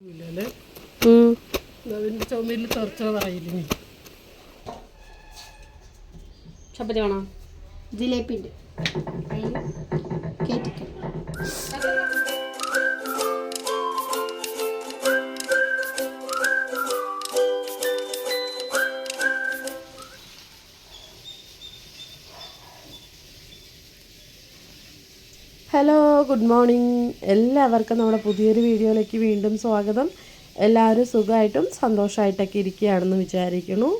ഇല്ലല്ലേ? ഉം. അതിന്റെ ചുമരിൽ തെറിച്ചതായില്ലേ ചപ്പാത്തി വേണോ? ജിലേബി ഉണ്ട് ഹലോ ഗുഡ് മോർണിംഗ് എല്ലാവർക്കും നമ്മുടെ പുതിയൊരു വീഡിയോയിലേക്ക് വീണ്ടും സ്വാഗതം. എല്ലാവരും സുഖമായിട്ടും സന്തോഷമായിട്ടൊക്കെ ഇരിക്കുകയാണെന്ന് വിചാരിക്കുന്നു.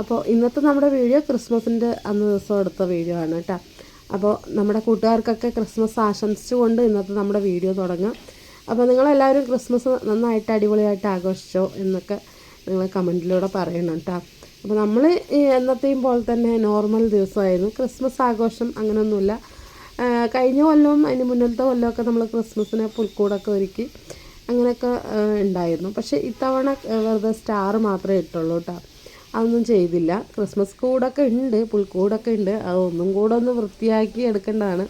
അപ്പോൾ ഇന്നത്തെ നമ്മുടെ വീഡിയോ ക്രിസ്മസിന്റെ അന്ന് ദിവസം എടുത്ത വീഡിയോ ആണ് കേട്ടോ. അപ്പോൾ നമ്മുടെ കൂട്ടുകാർക്കൊക്കെ ക്രിസ്മസ് ആശംസിച്ചുകൊണ്ട് ഇന്നത്തെ നമ്മുടെ വീഡിയോ തുടങ്ങാം. അപ്പോൾ നിങ്ങളെല്ലാവരും ക്രിസ്മസ് നന്നായിട്ട് അടിപൊളിയായിട്ട് ആഘോഷിച്ചോ എന്നൊക്കെ നിങ്ങൾ കമന്റിലൂടെ പറയണം കേട്ടോ. അപ്പോൾ നമ്മൾ എന്നത്തെയും പോലെ തന്നെ നോർമൽ ദിവസമായിരുന്നു. ക്രിസ്മസ് ആഘോഷം അങ്ങനെയൊന്നുമില്ല. കഴിഞ്ഞ കൊല്ലവും അതിന് മുന്നത്തെ കൊല്ലമൊക്കെ നമ്മൾ ക്രിസ്മസിന് പുൽക്കൂടൊക്കെ ഒരുക്കി അങ്ങനെയൊക്കെ ഉണ്ടായിരുന്നു. പക്ഷേ ഇത്തവണ വെറുതെ സ്റ്റാർ മാത്രമേ ഇട്ടുള്ളൂ കേട്ടോ. അതൊന്നും ചെയ്തില്ല. ക്രിസ്മസ് കൂടൊക്കെ ഉണ്ട് പുൽക്കൂടൊക്കെ ഉണ്ട്. അതൊന്നും കൂടെ ഒന്ന് വൃത്തിയാക്കി എടുക്കേണ്ടതാണ്.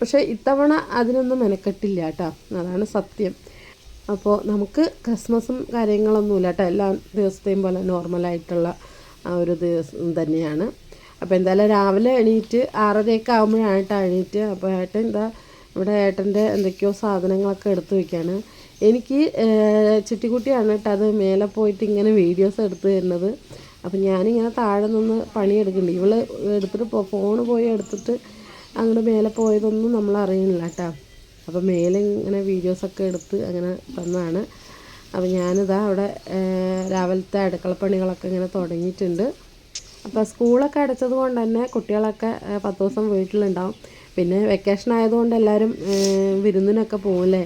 പക്ഷേ ഇത്തവണ അതിനൊന്നും മെനക്കെട്ടില്ല കേട്ടോ. അതാണ് സത്യം. അപ്പോൾ നമുക്ക് ക്രിസ്മസും കാര്യങ്ങളൊന്നുമില്ല കേട്ടോ. എല്ലാ ദിവസത്തെയും പോലെ നോർമലായിട്ടുള്ള ഒരു ദിവസം തന്നെയാണ്. അപ്പോൾ എന്തായാലും രാവിലെ എണീറ്റ് ആറരയൊക്കെ ആകുമ്പോഴാണ് ഏട്ടാ എണീറ്റ്. അപ്പോൾ ഏട്ടൻ എന്താ ഇവിടെ ഏട്ടന്റെ എന്തൊക്കെയോ സാധനങ്ങളൊക്കെ എടുത്തു വയ്ക്കുകയാണ് എനിക്ക് ചുറ്റിക്കുട്ടിയാണ് കേട്ടോ അത് മേലെ പോയിട്ട് ഇങ്ങനെ വീഡിയോസ് എടുത്ത് തരുന്നത്. അപ്പം ഞാനിങ്ങനെ താഴെ നിന്ന് പണിയെടുക്കുന്നുണ്ട്. ഇവൾ എടുത്തിട്ട് ഫോൺ പോയി എടുത്തിട്ട് അങ്ങോട്ട് മേലെ പോയതൊന്നും നമ്മൾ അറിയുന്നില്ല കേട്ടോ. അപ്പം മേലെ ഇങ്ങനെ വീഡിയോസൊക്കെ എടുത്ത് അങ്ങനെ തന്നാണ്. അപ്പം ഞാനിതാ അവിടെ രാവിലത്തെ അടുക്കള പണികളൊക്കെ ഇങ്ങനെ തുടങ്ങിയിട്ടുണ്ട്. അപ്പോൾ സ്കൂളൊക്കെ അടച്ചത് കൊണ്ട് തന്നെ കുട്ടികളൊക്കെ പത്ത് ദിവസം വീട്ടിലുണ്ടാവും. പിന്നെ വെക്കേഷൻ ആയതുകൊണ്ട് എല്ലാവരും വിരുന്നിനൊക്കെ പോകില്ലേ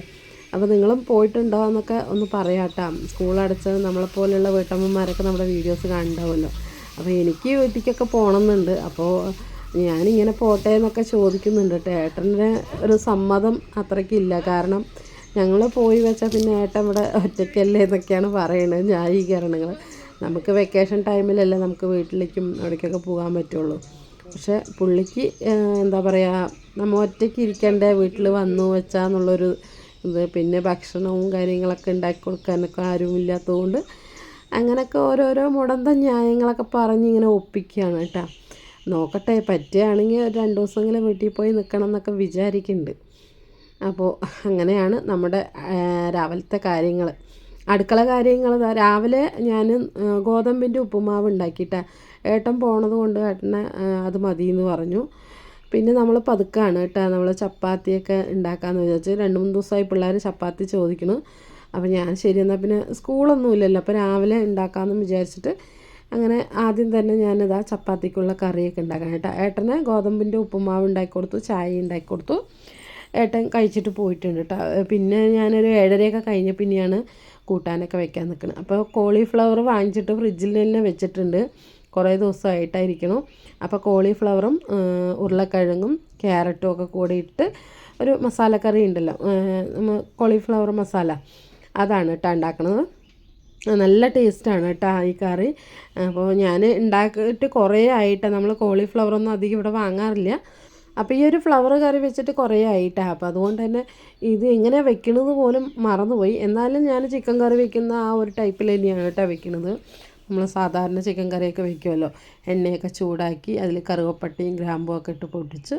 അപ്പോൾ നിങ്ങളും പോയിട്ടുണ്ടോ എന്നൊക്കെ ഒന്ന് പറയാട്ടാ. സ്കൂൾ അടച്ചത് നമ്മളെപ്പോലെയുള്ള വീട്ടമ്മമാരൊക്കെ നമ്മുടെ വീഡിയോസ് കാണുന്നുണ്ടാവുമല്ലോ. അപ്പോൾ എനിക്ക് വീട്ടിലേക്കൊക്കെ പോകണമെന്നുണ്ട്. അപ്പോൾ ഞാനിങ്ങനെ പോട്ടെ എന്നൊക്കെ ചോദിക്കുന്നുണ്ട് കേട്ടോ. ഏട്ടന്റെ ഒരു സമ്മതം അത്രയ്ക്കില്ല. കാരണം ഞങ്ങൾ പോയി വെച്ചാൽ പിന്നെ ഏട്ടൻ ഇവിടെ ഒറ്റയ്ക്കല്ലേ എന്നൊക്കെയാണ് പറയുന്നത് ന്യായീകരണങ്ങൾ നമുക്ക് വെക്കേഷൻ ടൈമിലല്ലേ നമുക്ക് വീട്ടിലേക്കും അവിടേക്കൊക്കെ പോകാൻ പറ്റുള്ളൂ. പക്ഷേ പുള്ളിക്ക് എന്താ പറയുക നമ്മൾ ഒറ്റയ്ക്ക് ഇരിക്കണ്ടേ വീട്ടിൽ വന്നു വെച്ചാന്നുള്ളൊരു ഇത്. പിന്നെ ഭക്ഷണവും കാര്യങ്ങളൊക്കെ ഉണ്ടാക്കി കൊടുക്കാനൊക്കെ ആരുമില്ലാത്തതുകൊണ്ട് അങ്ങനെയൊക്കെ ഓരോരോ മുടന്ത ന്യായങ്ങളൊക്കെ പറഞ്ഞ് ഇങ്ങനെ ഒപ്പിക്കുകയാണ് കേട്ടോ. നോക്കട്ടെ പറ്റുകയാണെങ്കിൽ ഒരു രണ്ട് ദിവസമെങ്കിലും വീട്ടിൽ പോയി നിൽക്കണം എന്നൊക്കെ വിചാരിക്കുന്നുണ്ട്. അപ്പോൾ അങ്ങനെയാണ് നമ്മുടെ രാവിലത്തെ കാര്യങ്ങൾ അടുക്കള കാര്യങ്ങൾ രാവിലെ ഞാൻ ഗോതമ്പിന്റെ ഉപ്പുമാവ് ഉണ്ടാക്കിയിട്ട ഏട്ടൻ പോണത് കൊണ്ട് ഏട്ടനെ അത് മതി എന്ന് പറഞ്ഞു. പിന്നെ നമ്മൾ പതുക്കാണ് കേട്ടോ നമ്മൾ ചപ്പാത്തിയൊക്കെ ഉണ്ടാക്കാമെന്ന് വിചാരിച്ചു രണ്ട് മൂന്ന് ദിവസമായി പിള്ളേർ ചപ്പാത്തി ചോദിക്കുന്നു. അപ്പോൾ ഞാൻ ശരി എന്നാൽ പിന്നെ സ്കൂളൊന്നും ഇല്ലല്ലോ അപ്പോൾ രാവിലെ ഉണ്ടാക്കാമെന്ന് വിചാരിച്ചിട്ട് അങ്ങനെ ആദ്യം തന്നെ ഞാനിതാ ചപ്പാത്തിക്കുള്ള കറിയൊക്കെ ഉണ്ടാക്കാൻ കേട്ടോ. ഏട്ടനെ ഗോതമ്പിന്റെ ഉപ്പുമാവ് ഉണ്ടാക്കി കൊടുത്തു ചായ ഉണ്ടാക്കി കൊടുത്തു. ഏട്ടൻ കഴിച്ചിട്ട് പോയിട്ടുണ്ട് കേട്ടോ. പിന്നെ ഞാനൊരു ഏഴരയൊക്കെ കഴിഞ്ഞ പിന്നെയാണ് കൂട്ടാനൊക്കെ വെക്കാൻ നിൽക്കണം അപ്പോൾ കോളിഫ്ലവർ വാങ്ങിച്ചിട്ട് ഫ്രിഡ്ജിൽ തന്നെ വെച്ചിട്ടുണ്ട്. കുറേ ദിവസമായിട്ടായിരിക്കണം. അപ്പോൾ കോളിഫ്ലവറും ഉരുളക്കിഴങ്ങും ക്യാരറ്റും ഒക്കെ കൂടി ഇട്ട് ഒരു മസാലക്കറി ഉണ്ടല്ലോ. കോളിഫ്ലവർ മസാല. അതാണ് കേട്ടോ ഉണ്ടാക്കുന്നത് നല്ല ടേസ്റ്റാണ് കേട്ടോ ഈ കറി. അപ്പോൾ ഞാൻ ഉണ്ടാക്കിയിട്ട് കുറേ ആയിട്ട്. നമ്മൾ കോളിഫ്ലവറൊന്നും അധികം ഇവിടെ വാങ്ങാറില്ല. അപ്പോൾ ഈ ഒരു ഫ്ലവർ കറി വെച്ചിട്ട് കുറേ ആയിട്ടാണ് അപ്പോൾ അതുകൊണ്ട് തന്നെ ഇത് എങ്ങനെ വെക്കണത് പോലും മറന്നുപോയി. എന്നാലും ഞാൻ ചിക്കൻ കറി വെക്കുന്ന ആ ഒരു ടൈപ്പിൽ തന്നെയാണ് കേട്ടോ വെക്കുന്നത് നമ്മൾ സാധാരണ ചിക്കൻ കറിയൊക്കെ വെക്കുമല്ലോ എണ്ണയൊക്കെ ചൂടാക്കി അതിൽ കറുവപ്പട്ടയും ഗ്രാമ്പും ഒക്കെ ഇട്ട് പൊട്ടിച്ച്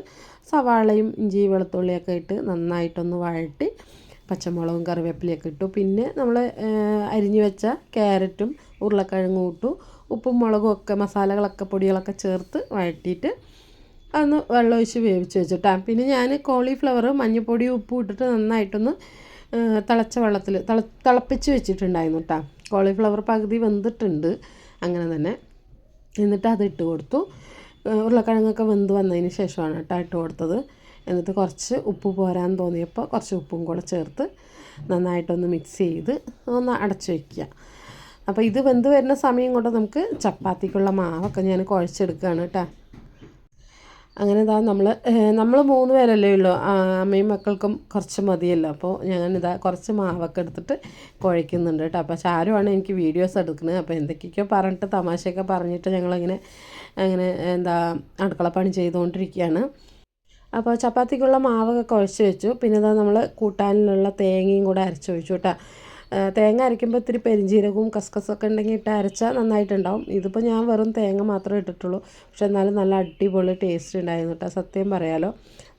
സവാളയും ഇഞ്ചി വെളുത്തുള്ളിയൊക്കെ ഇട്ട് നന്നായിട്ടൊന്ന് വഴട്ടി പച്ചമുളകും കറിവേപ്പിലയൊക്കെ ഇട്ടു. പിന്നെ നമ്മൾ അരിഞ്ഞു വെച്ച ക്യാരറ്റും ഉരുളക്കിഴങ്ങും ഇട്ടു. ഉപ്പും മുളകും ഒക്കെ മസാലകളൊക്കെ പൊടികളൊക്കെ ചേർത്ത് വഴറ്റിയിട്ട് അതൊന്ന് വെള്ളമൊഴിച്ച് വേവിച്ച് വെച്ചിട്ടാ. പിന്നെ ഞാൻ കോളിഫ്ലവർ മഞ്ഞൾപ്പൊടി ഉപ്പും ഇട്ടിട്ട് നന്നായിട്ടൊന്ന് തിളച്ച വെള്ളത്തിൽ തിള തിളപ്പിച്ച് വെച്ചിട്ടുണ്ടായിരുന്നു കേട്ടോ കോളിഫ്ലവർ പകുതി വെന്തിട്ടുണ്ട്. അങ്ങനെ തന്നെ. എന്നിട്ട് അത് ഇട്ട് കൊടുത്തു. ഉരുളക്കിഴങ്ങൊക്കെ വെന്ത് വന്നതിന് ശേഷമാണ് കേട്ടോ ഇട്ട് കൊടുത്തത്. എന്നിട്ട് കുറച്ച് ഉപ്പ് പോരാൻ തോന്നിയപ്പോൾ കുറച്ച് ഉപ്പും കൂടെ ചേർത്ത് നന്നായിട്ടൊന്ന് മിക്സ് ചെയ്ത് ഒന്ന് അടച്ചു വയ്ക്കുക അപ്പോൾ ഇത് വെന്ത് വരുന്ന സമയം കൊണ്ട് നമുക്ക് ചപ്പാത്തിക്കുള്ള മാവൊക്കെ ഞാൻ കുഴച്ചെടുക്കുകയാണ് കേട്ടോ അങ്ങനെ ഇതാ നമ്മൾ നമ്മൾ മൂന്ന് പേരല്ലേ ഉള്ളൂ. അമ്മയും മക്കൾക്കും കുറച്ച് മതിയല്ലോ. അപ്പോൾ ഞാനിതാ കുറച്ച് മാവൊക്കെ എടുത്തിട്ട് കുഴയ്ക്കുന്നുണ്ട് കേട്ടോ. അപ്പോൾ ചാരുമാണ് എനിക്ക് വീഡിയോസ് എടുക്കുന്നത്. അപ്പോൾ എന്തൊക്കെയൊക്കെയോ പറഞ്ഞിട്ട് തമാശയൊക്കെ പറഞ്ഞിട്ട് ഞങ്ങളിങ്ങനെ അങ്ങനെ എന്താ അടുക്കളപ്പണി ചെയ്തുകൊണ്ടിരിക്കുകയാണ്. അപ്പോൾ ചപ്പാത്തിക്കുള്ള മാവൊക്കെ കുഴച്ച് വെച്ചു. പിന്നെ ഇതാ നമ്മൾ കൂട്ടാനിലുള്ള തേങ്ങയും കൂടെ അരച്ച് ഒഴിച്ചു കേട്ടോ. തേങ്ങ അരയ്ക്കുമ്പോൾ ഇത്തിരി പെരിഞ്ചീരകവും കസ്കസൊക്കെ ഉണ്ടെങ്കിൽ ഇട്ട് അരച്ചാൽ നന്നായിട്ടുണ്ടാവും. ഇതിപ്പോൾ ഞാൻ വെറും തേങ്ങ മാത്രമേ ഇട്ടിട്ടുള്ളൂ. പക്ഷെ എന്നാലും നല്ല അടിപൊളി ടേസ്റ്റ് ഉണ്ടായിരുന്നു കേട്ടോ സത്യം പറയാലോ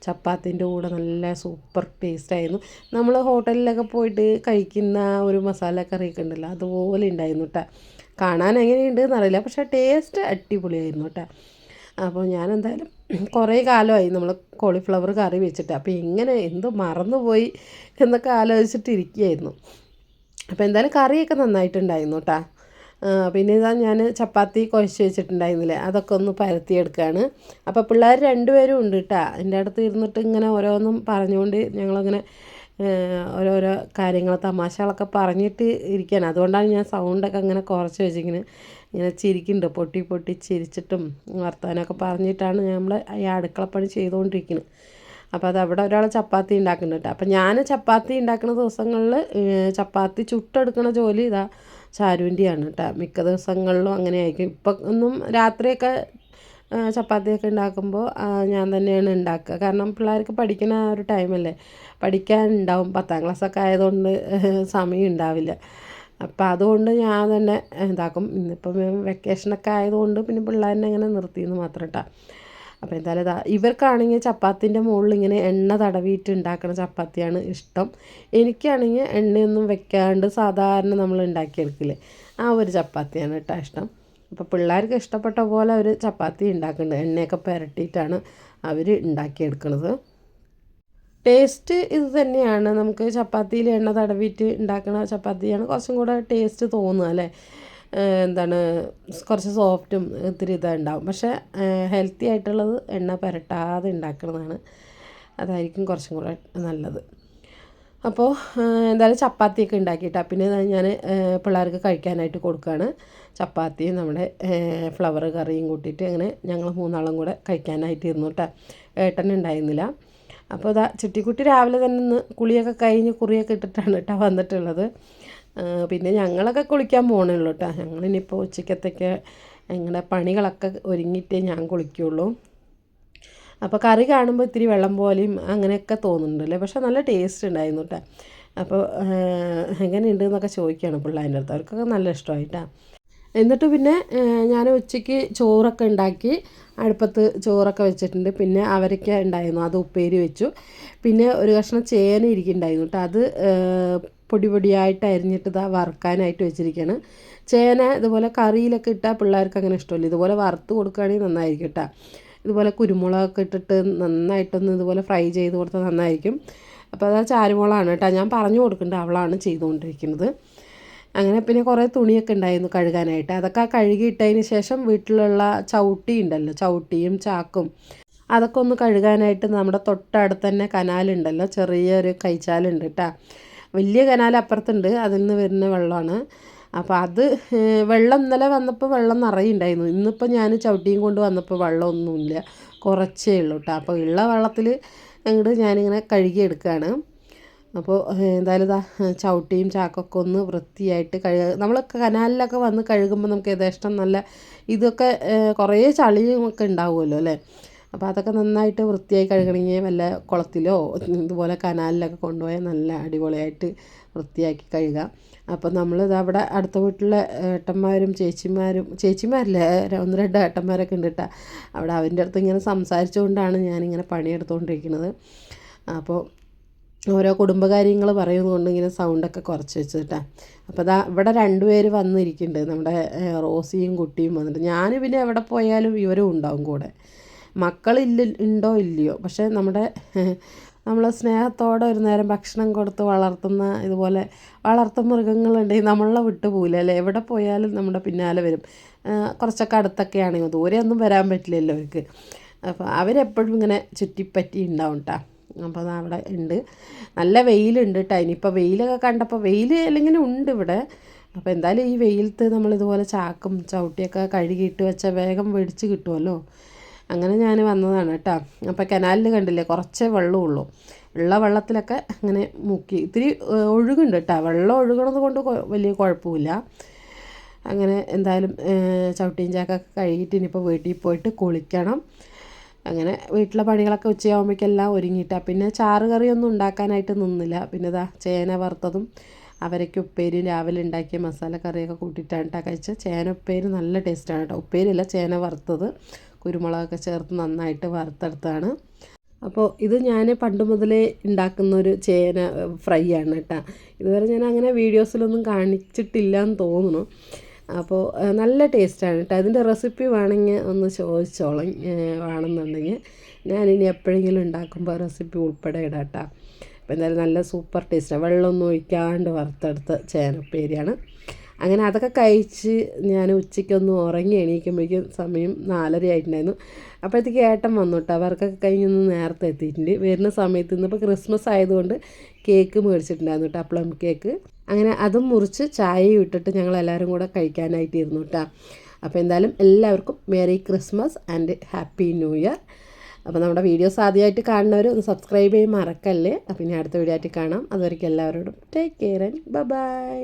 ചപ്പാത്തിന്റെ കൂടെ നല്ല സൂപ്പർ ടേസ്റ്റ് ആയിരുന്നു. നമ്മൾ ഹോട്ടലിലൊക്കെ പോയിട്ട് കഴിക്കുന്ന ഒരു മസാല കറിയൊക്കെ ഉണ്ടല്ലോ അതുപോലെ ഉണ്ടായിരുന്നു കേട്ടോ കാണാൻ എങ്ങനെയുണ്ട് എന്നറിയില്ല പക്ഷേ ടേസ്റ്റ് അടിപൊളിയായിരുന്നു കേട്ടോ അപ്പോൾ ഞാൻ എന്തായാലും കുറേ കാലമായി നമ്മൾ കോളിഫ്ലവർ കറി വെച്ചിട്ട് അപ്പോൾ എങ്ങനെ എന്തോ മറന്നുപോയി എന്നൊക്കെ ആലോചിച്ചിട്ട് ഇരിക്കുകയായിരുന്നു അപ്പോൾ എന്തായാലും കറിയൊക്കെ നന്നായിട്ടുണ്ടായിരുന്നു കേട്ടോ പിന്നെ ഇതാ ഞാൻ ചപ്പാത്തി കുഴച്ച് വെച്ചിട്ടുണ്ടായിരുന്നില്ലേ അതൊക്കെ ഒന്ന് പരത്തിയെടുക്കുകയാണ് അപ്പോൾ പിള്ളേർ രണ്ടുപേരും ഉണ്ട് കേട്ടോ എന്റെ അടുത്ത് ഇരുന്നിട്ട് ഇങ്ങനെ ഓരോന്നും പറഞ്ഞുകൊണ്ട് ഞങ്ങളങ്ങനെ ഓരോരോ കാര്യങ്ങൾ തമാശകളൊക്കെ പറഞ്ഞിട്ട് ഇരിക്കുകയാണ് അതുകൊണ്ടാണ് ഞാൻ സൗണ്ടൊക്കെ അങ്ങനെ കുറച്ച് വെച്ചിങ്ങനെ ഇങ്ങനെ ചിരിക്കുന്നുണ്ട്. പൊട്ടി പൊട്ടി ചിരിച്ചിട്ടും വർത്തമാനമൊക്കെ പറഞ്ഞിട്ടാണ് നമ്മൾ ഈ അടുക്കളപ്പണി ചെയ്തുകൊണ്ടിരിക്കുന്നത് അപ്പോൾ അത് അവിടെ ഒരാൾ ചപ്പാത്തി ഉണ്ടാക്കുന്നുണ്ട് അപ്പോൾ ഞാൻ ചപ്പാത്തി ഉണ്ടാക്കുന്ന ദിവസങ്ങളിൽ ചപ്പാത്തി ചുട്ടെടുക്കുന്ന ജോലി ഇതാ ചാരുവിന്റെയാണ് കേട്ടോ മിക്ക ദിവസങ്ങളിലും അങ്ങനെ ആയിരിക്കും ഇപ്പം ഒന്നും രാത്രിയൊക്കെ ചപ്പാത്തിയൊക്കെ ഉണ്ടാക്കുമ്പോൾ ഞാൻ തന്നെയാണ് ഉണ്ടാക്കുക കാരണം പിള്ളേർക്ക് പഠിക്കുന്ന ആ ഒരു ടൈമല്ലേ പഠിക്കാനുണ്ടാവും. പത്താം ക്ലാസ്സൊക്കെ ആയതുകൊണ്ട് സമയം ഉണ്ടാവില്ല അപ്പം അതുകൊണ്ട് ഞാൻ തന്നെ ഇതാക്കും. ഇന്നിപ്പം വെക്കേഷനൊക്കെ ആയതുകൊണ്ട് പിന്നെ പിള്ളേരെ അങ്ങനെ നിർത്തിയെന്ന് മാത്രം കേട്ടോ അപ്പോൾ എന്തായാലും ഇതാ ഇവർക്കാണെങ്കിൽ ചപ്പാത്തിന്റെ മുകളിൽ ഇങ്ങനെ എണ്ണ തടവിയിട്ട് ഉണ്ടാക്കുന്ന ചപ്പാത്തിയാണ് ഇഷ്ടം. എനിക്കാണെങ്കിൽ എണ്ണയൊന്നും വെക്കാണ്ട് സാധാരണ നമ്മൾ ഉണ്ടാക്കിയെടുക്കില്ലേ ആ ഒരു ചപ്പാത്തിയാണ് കേട്ടോ ഇഷ്ടം. അപ്പോൾ പിള്ളേർക്ക് ഇഷ്ടപ്പെട്ട പോലെ അവർ ചപ്പാത്തി ഉണ്ടാക്കുന്നുണ്ട് എണ്ണയൊക്കെ പുരട്ടിയിട്ടാണ് അവർ ഉണ്ടാക്കിയെടുക്കുന്നത് ടേസ്റ്റ് ഇത് തന്നെയാണ്. നമുക്ക് ചപ്പാത്തിയിൽ എണ്ണ തടവിയിട്ട് ഉണ്ടാക്കുന്ന ചപ്പാത്തിയാണ് കുറച്ചും കൂടെ ടേസ്റ്റ് തോന്നുക അല്ലേ? എന്താണ് കുറച്ച് സോഫ്റ്റും ഇത്തിരി ഇതുണ്ടാവും പക്ഷേ ഹെൽത്തി ആയിട്ടുള്ളത് എണ്ണ പുരട്ടാതെ ഉണ്ടാക്കുന്നതാണ് അതായിരിക്കും കുറച്ചും കൂടെ നല്ലത്. അപ്പോൾ എന്തായാലും ചപ്പാത്തിയൊക്കെ ഉണ്ടാക്കിയിട്ടാണ് പിന്നെ ഞാൻ പിള്ളേർക്ക് കഴിക്കാനായിട്ട് കൊടുക്കുകയാണ് ചപ്പാത്തിയും നമ്മുടെ ഫ്ലവർ കറിയും കൂട്ടിയിട്ട് അങ്ങനെ ഞങ്ങൾ മൂന്നാളും കൂടെ കഴിക്കാനായിട്ട് ഇരുന്നു കേട്ടോ ഏട്ടൻ ഉണ്ടായിരുന്നില്ല അപ്പോൾ ഇതാ ചുട്ടിക്കുട്ടി രാവിലെ തന്നെ ഒന്ന് കുളിയൊക്കെ കഴിഞ്ഞ് കുറിയൊക്കെ ഇട്ടിട്ടാണ് കേട്ടോ വന്നിട്ടുള്ളത്. പിന്നെ ഞങ്ങളൊക്കെ കുളിക്കാൻ പോകണുള്ളൂ കേട്ടോ ഞങ്ങളിനിപ്പോൾ ഉച്ചക്കത്തേക്ക് ഞങ്ങളുടെ പണികളൊക്കെ ഒരുങ്ങിയിട്ടേ ഞാൻ കുളിക്കുള്ളൂ. അപ്പോൾ കറി കാണുമ്പോൾ ഇത്തിരി വെള്ളം പോലെയും അങ്ങനെയൊക്കെ തോന്നുന്നുണ്ടല്ലേ? പക്ഷേ നല്ല ടേസ്റ്റ് ഉണ്ടായിരുന്നു കേട്ടോ അപ്പോൾ എങ്ങനെയുണ്ട് എന്നൊക്കെ ചോദിക്കുകയാണ് പിള്ളേരുടെ അടുത്ത്. അവർക്കൊക്കെ നല്ല ഇഷ്ടമായിട്ടാണ് എന്നിട്ട് പിന്നെ ഞാൻ ഉച്ചയ്ക്ക് ചോറൊക്കെ ഉണ്ടാക്കി അടുപ്പത്ത് ചോറൊക്കെ വെച്ചിട്ടുണ്ട്. പിന്നെ അവരൊക്കെ ഉണ്ടായിരുന്നു. അത് ഉപ്പേരി വെച്ചു. പിന്നെ ഒരു കഷ്ണം ചേന ഇരിക്കുന്നുണ്ടായിരുന്നു കേട്ടോ അത് പൊടി പൊടിയായിട്ട് അരിഞ്ഞിട്ട് ഇതാ വറുക്കാനായിട്ട് വെച്ചിരിക്കുകയാണ് ചേന ഇതുപോലെ കറിയിലൊക്കെ ഇട്ടാൽ പിള്ളേർക്ക് അങ്ങനെ ഇഷ്ടമല്ല. ഇതുപോലെ വറുത്ത് കൊടുക്കുകയാണെങ്കിൽ നന്നായിരിക്കും കേട്ടോ. ഇതുപോലെ കുരുമുളകൊക്കെ ഇട്ടിട്ട് നന്നായിട്ടൊന്ന് ഇതുപോലെ ഫ്രൈ ചെയ്ത് കൊടുത്താൽ നന്നായിരിക്കും. അപ്പോൾ അതാ ചാരുമുളകാണ് കേട്ടോ. ഞാൻ പറഞ്ഞു കൊടുക്കേണ്ട അവളാണ് ചെയ്തുകൊണ്ടിരിക്കുന്നത്. അങ്ങനെ പിന്നെ കുറേ തുണിയൊക്കെ ഉണ്ടായിരുന്നു കഴുകാനായിട്ട്. അതൊക്കെ കഴുകിയിട്ടതിന് ശേഷം വീട്ടിലുള്ള ചവിട്ടി ഉണ്ടല്ലോ. ചവിട്ടിയും ചാക്കും അതൊക്കെ ഒന്ന് കഴുകാനായിട്ട് നമ്മുടെ തൊട്ടടുത്ത് തന്നെ കനാലുണ്ടല്ലോ. ചെറിയൊരു കൈച്ചാലുണ്ട് കേട്ടോ. വലിയ കനാൽ അപ്പുറത്തുണ്ട്. അതിൽ നിന്ന് വരുന്ന വെള്ളമാണ്. അപ്പോൾ അത് വെള്ളം ഇന്നലെ വന്നപ്പോൾ വെള്ളം നിറയുണ്ടായിരുന്നു. ഇന്നിപ്പോൾ ഞാൻ ചവിട്ടിയും കൊണ്ട് വന്നപ്പോൾ വെള്ളമൊന്നുമില്ല. കുറച്ചേ ഉള്ളൂ കേട്ടോ അപ്പോൾ ഉള്ള വെള്ളത്തിൽ അങ്ങോട്ട് ഞാനിങ്ങനെ കഴുകിയെടുക്കുകയാണ് അപ്പോൾ എന്തായാലും ഇതാ ചവിട്ടിയും ചാക്കൊക്കെ ഒന്ന് വൃത്തിയായിട്ട് കഴുക. നമ്മളൊക്കെ കനാലിലൊക്കെ വന്ന് കഴുകുമ്പോൾ നമുക്ക് യഥേഷ്ടം നല്ല ഇതൊക്കെ കുറേ ചളിയും ഒക്കെ ഉണ്ടാവുമല്ലോ അല്ലേ അപ്പോൾ അതൊക്കെ നന്നായിട്ട് വൃത്തിയായി കഴുകണമെങ്കിൽ വല്ല കുളത്തിലോ ഇതുപോലെ കനാലിലൊക്കെ കൊണ്ടുപോയാൽ നല്ല അടിപൊളിയായിട്ട് വൃത്തിയാക്കി കഴുകാം. അപ്പോൾ നമ്മൾ അവിടെ അടുത്ത വീട്ടിലെ ഏട്ടന്മാരും ചേച്ചിമാരും ചേച്ചിമാരില്ലേ? ഒന്ന് രണ്ട് ഏട്ടന്മാരൊക്കെ ഉണ്ട് കേട്ടോ. അവിടെ അവന്റെ അടുത്ത് ഇങ്ങനെ സംസാരിച്ചുകൊണ്ടാണ് ഞാനിങ്ങനെ പണിയെടുത്തുകൊണ്ടിരിക്കുന്നത് അപ്പോൾ ഓരോ കുടുംബകാര്യങ്ങൾ പറയുന്നതുകൊണ്ട് ഇങ്ങനെ സൗണ്ടൊക്കെ കുറച്ച് വെച്ചിട്ടാ അപ്പോൾ അതാ ഇവിടെ രണ്ടുപേര് വന്നിരിക്കുന്നുണ്ട്. നമ്മുടെ റോസിയും കുട്ടിയും വന്നിട്ട്. ഞാൻ പിന്നെ എവിടെ പോയാലും ഇവരും ഉണ്ടാവും കൂടെ. മക്കളില്ല ഉണ്ടോ ഇല്ലയോ? പക്ഷേ നമ്മുടെ നമ്മൾ സ്നേഹത്തോടെ ഒരു നേരം ഭക്ഷണം കൊടുത്ത് വളർത്തുന്ന ഇതുപോലെ വളർത്തു മൃഗങ്ങളുണ്ടെങ്കിൽ നമ്മളെ വിട്ടു പോകില്ല അല്ലേ? എവിടെ പോയാലും നമ്മുടെ പിന്നാലെ വരും. കുറച്ചൊക്കെ അടുത്തൊക്കെ ആണെങ്കിൽ ദൂരെ ഒന്നും വരാൻ പറ്റില്ലല്ലോ അവർക്ക്. അപ്പോൾ അവരെപ്പോഴും ഇങ്ങനെ ചുറ്റിപ്പറ്റി ഉണ്ടാവും കേട്ടോ അപ്പോൾ അവിടെ ഉണ്ട്. നല്ല വെയിലുണ്ട് കേട്ടോ ഇനിയിപ്പോൾ വെയിലൊക്കെ കണ്ടപ്പോൾ വെയിൽ അല്ലെങ്കിലും ഉണ്ട് ഇവിടെ. അപ്പോൾ എന്തായാലും ഈ വെയിലത്ത് നമ്മളിതുപോലെ ചാക്കും ചവിട്ടിയൊക്കെ കഴുകിയിട്ട് വെച്ചാൽ വേഗം വെടിച്ച് കിട്ടുമല്ലോ അങ്ങനെ ഞാൻ വന്നതാണ് കേട്ടോ. അപ്പോൾ കനാലിൽ കണ്ടില്ലേ കുറച്ചേ വെള്ളമുള്ളൂ. ഉള്ള വെള്ളത്തിലൊക്കെ അങ്ങനെ മുക്കി ഇത്തിരി ഒഴുകുണ്ട് കേട്ടോ. വെള്ളം ഒഴുകണത് കൊണ്ട് വലിയ കുഴപ്പമില്ല. അങ്ങനെ എന്തായാലും ചവിട്ടിയും ചാക്കൊക്കെ കഴുകിയിട്ട് ഇനിയിപ്പോൾ വീട്ടിൽ പോയിട്ട് കുളിക്കണം. അങ്ങനെ വീട്ടിലെ പണികളൊക്കെ ഉച്ചയാകുമ്പോഴേക്കെല്ലാം ഒരുങ്ങിയിട്ടാണ് പിന്നെ ചാറ് കറിയൊന്നും ഉണ്ടാക്കാനായിട്ട് നിന്നില്ല. പിന്നെ ഇതാ ചേന വറുത്തതും അവരൊക്കെ ഉപ്പേരി രാവിലെ ഉണ്ടാക്കിയ മസാല കറിയൊക്കെ കൂട്ടിയിട്ടാണ് കേട്ടോ കഴിച്ചത്. ചേന ഉപ്പേരി നല്ല ടേസ്റ്റാണ് കേട്ടോ. ഉപ്പേരിയല്ല ചേന വറുത്തത്. കുരുമുളകൊക്കെ ചേർത്ത് നന്നായിട്ട് വറുത്തെടുത്താണ് അപ്പോൾ ഇത് ഞാൻ പണ്ട് മുതലേ ഉണ്ടാക്കുന്ന ഒരു ചേന ഫ്രൈ ആണ് കേട്ടോ. ഇതുവരെ ഞാൻ അങ്ങനെ വീഡിയോസിലൊന്നും കാണിച്ചിട്ടില്ല എന്ന് തോന്നുന്നു അപ്പോൾ നല്ല ടേസ്റ്റാണ് കേട്ടോ. അതിന്റെ റെസിപ്പി വേണമെങ്കിൽ ഒന്ന് ചോദിച്ചോളാം വേണമെന്നുണ്ടെങ്കിൽ ഞാൻ ഇനി എപ്പോഴെങ്കിലും ഉണ്ടാക്കുമ്പോൾ റെസിപ്പി ഉൾപ്പെടെ ഇടാം കേട്ടോ. അപ്പോൾ എന്തായാലും നല്ല സൂപ്പർ ടേസ്റ്റാണ് വെള്ളമൊന്നും ഒഴിക്കാണ്ട് വറുത്തെടുത്ത ചേനപ്പേരിയാണ്. അങ്ങനെ അതൊക്കെ കഴിച്ച് ഞാൻ ഉച്ചയ്ക്കൊന്ന് ഉറങ്ങി എണീക്കുമ്പോഴേക്കും സമയം നാലര ആയിട്ടുണ്ടായിരുന്നു. അപ്പോഴത്തേക്ക് ഏട്ടൻ വന്നു കേട്ടോ അവർക്കൊക്കെ കഴിഞ്ഞൊന്ന് നേരത്തെ എത്തിയിട്ടുണ്ട്. വരുന്ന സമയത്ത് ഇന്നിപ്പോൾ ക്രിസ്മസ് ആയതുകൊണ്ട് കേക്ക് മേടിച്ചിട്ടുണ്ടായിരുന്നു കേട്ടോ പ്ലം കേക്ക് അങ്ങനെ അതും മുറിച്ച് ചായയും ഇട്ടിട്ട് ഞങ്ങൾ എല്ലാവരും കൂടെ കഴിക്കാനായിട്ട് ഇരുന്നു കേട്ടോ അപ്പോൾ എന്തായാലും എല്ലാവർക്കും merry Christmas and happy new year അപ്പോൾ നമ്മുടെ വീഡിയോസ് ആദ്യമായിട്ട് കാണുന്നവർ ഒന്ന് സബ്സ്ക്രൈബ് ചെയ്യാൻ മറക്കല്ലേ? അപ്പോൾ ഇനി അടുത്ത വീഡിയോ ആയിട്ട് കാണാം. അതുവരെയ്ക്കും എല്ലാവരോടും ടേക്ക് കെയർ ആൻഡ് ബൈ